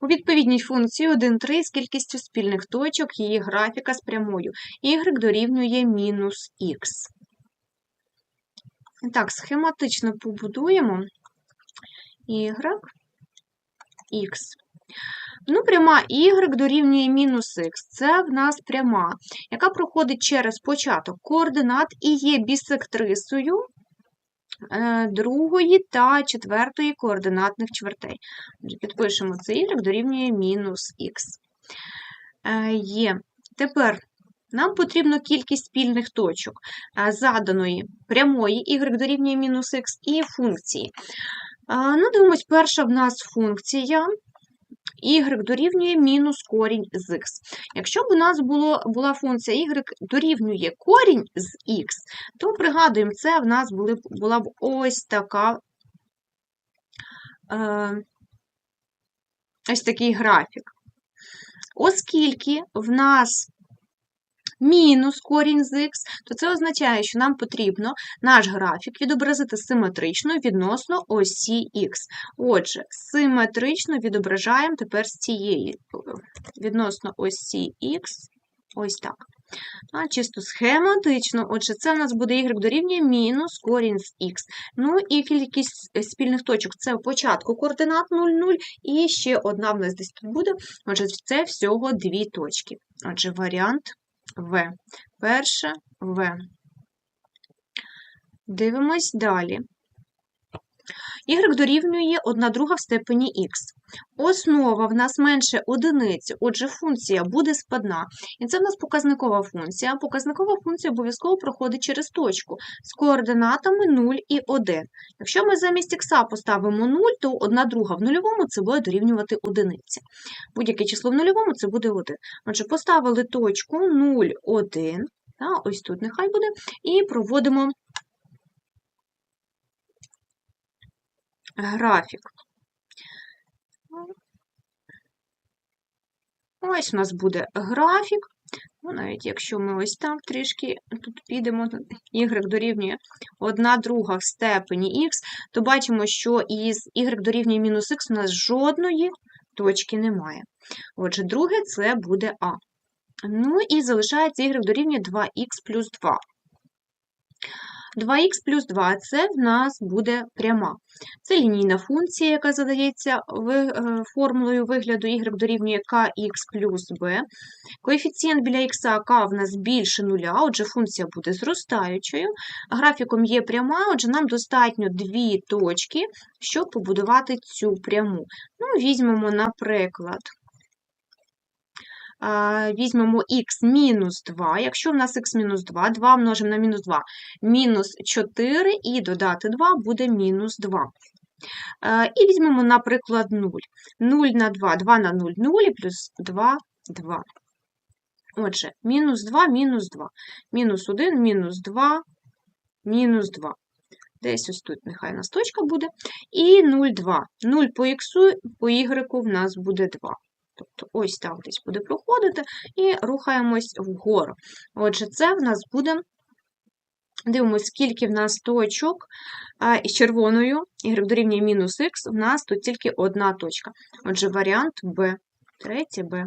У відповідній функції 1, 3 з кількістю спільних точок її графіка з прямою y дорівнює мінус х. Так, схематично побудуємо y, х. Ну, пряма y дорівнює мінус х. Це в нас пряма, яка проходить через початок координат і є бісектрисою другої та четвертої координатних чвертей. Підпишемо це y дорівнює мінус х. Е, Є. Тепер нам потрібно кількість спільних точок е, заданої прямої y дорівнює мінус х і функції. Е, Ну, дивимось, перша в нас функція y дорівнює мінус корінь з х. Якщо б у нас було, була функція y дорівнює корінь з х, то пригадуємо, це в нас були, була б ось така е, ось такий графік. Оскільки в нас мінус корінь з х, то це означає, що нам потрібно наш графік відобразити симетрично відносно осі х. Отже, симетрично відображаємо тепер з цієї відносно осі х, ось так. А, чисто схематично, отже, це в нас буде y дорівнює мінус корінь з х. Ну і кількість спільних точок це початку координат 0, 0, і ще одна в нас десь тут буде. Отже, це всього дві точки. Отже, варіант В. Перше В. Дивимось далі. Y дорівнює 1 друга в степені х. Основа в нас менше одиниці, отже, функція буде спадна. І це в нас показникова функція. Показникова функція обов'язково проходить через точку з координатами 0 і 1. Якщо ми замість х поставимо 0, то 1 друга в нульовому це буде дорівнювати одиниці. Будь-яке число в нульовому це буде 1. Отже, поставили точку 0, 1, та, ось тут нехай буде, і проводимо графік. Ось у нас буде графік. Ну, навіть якщо ми ось там трішки тут підемо, y дорівнює 1 друга в степені х, то бачимо, що із y дорівнює мінус х у нас жодної точки немає. Отже, друге це буде А. Ну і залишається y дорівнює 2х плюс 2. 2х плюс 2 це в нас буде пряма. Це лінійна функція, яка задається е, формулою вигляду y дорівнює kx плюс b. Коефіцієнт біля х k в нас більше нуля, отже, функція буде зростаючою. Графіком є пряма, отже, нам достатньо дві точки, щоб побудувати цю пряму. Ну, візьмемо, наприклад, візьмемо х мінус 2. Якщо в нас х мінус 2, 2 множимо на мінус 2, мінус 4 і додати 2 буде мінус 2. Е, І візьмемо, наприклад, 0. 0 на 2, 2 на 0, 0 і плюс 2, 2. Отже, мінус 2, мінус 2. Мінус 1, мінус 2, мінус 2. Десь ось тут нехай нас точка буде. І 0, 2. 0 по х, по y в нас буде 2. Тобто ось так десь буде проходити і рухаємось вгору. Отже, це в нас буде, дивимося, скільки в нас точок із червоною, y дорівнює мінус х, в нас тут тільки одна точка. Отже, варіант Б. Третє Б.